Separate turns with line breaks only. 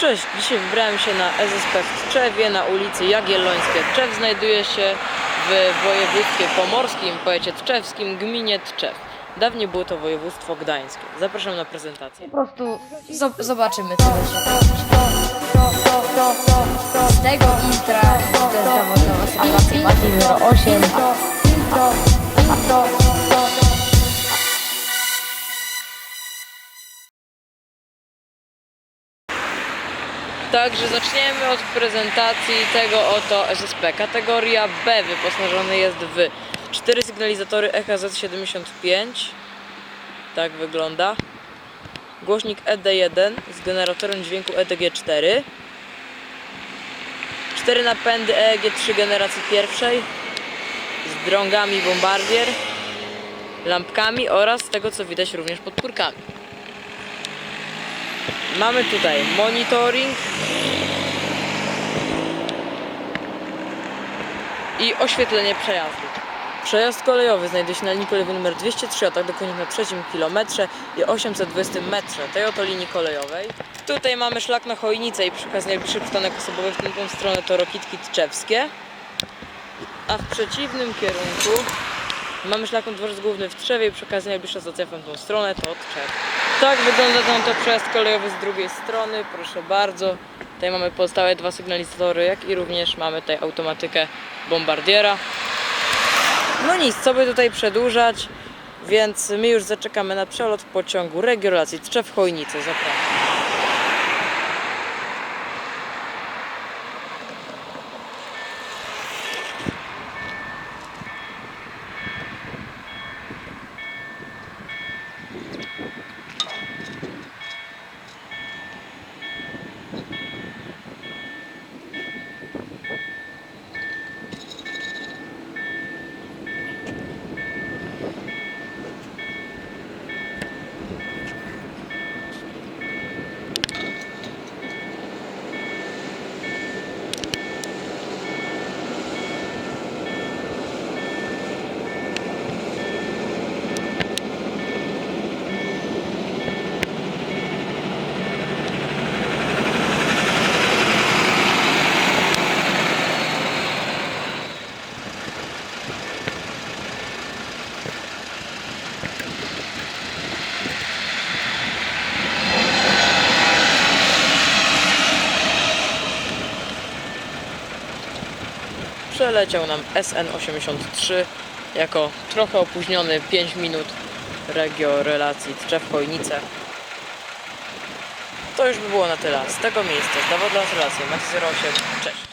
Cześć, dzisiaj wybrałem się na SSP w Tczewie na ulicy Jagiellońskie. Tczew znajduje się w województwie pomorskim, powiecie tczewskim, gminie Tczew. Dawniej było to województwo gdańskie. Zapraszam na prezentację.
Po prostu zo- zobaczymy co będzie. Z tego intra to jest zawodowa sytuacja Mati 08
Także zaczniemy od prezentacji tego oto SSP. Kategoria B wyposażony jest w 4 sygnalizatory E EHZ75. Tak wygląda. Głośnik ED1 z generatorem dźwięku E EDG4. 4 napędy EEG3 generacji pierwszej z drągami Bombardier, lampkami oraz z tego co widać również podpórkami. Mamy tutaj monitoring i oświetlenie przejazdu. Przejazd kolejowy znajduje się na linii kolejowej nr 203, a tak dokładnie na trzecim kilometrze i 820 metrze tej oto linii kolejowej. Tutaj mamy szlak na Chojnicę i przy okazji najbliższy przystanek osobowy w tę stronę to Rokitki Tczewskie. A w przeciwnym kierunku mamy szlak na dworzec główny w Trzewie i przy okazji najbliższa stacja w tą stronę to Tczew. Tak wygląda tam to przejazd kolejowy z drugiej strony, proszę bardzo. Tutaj mamy pozostałe dwa sygnalizatory, jak i również mamy tutaj automatykę bombardiera. No nic, co by tutaj przedłużać, więc my już zaczekamy na przelot pociągu Regiolacji Tczew-Chojnice. Zapraszam. Przeleciał nam SN83 jako trochę opóźniony 5 minut regio relacji Tczew-Chojnice. To już by było na tyle z tego miejsca. Z dowodu relacji Macie 08. Cześć.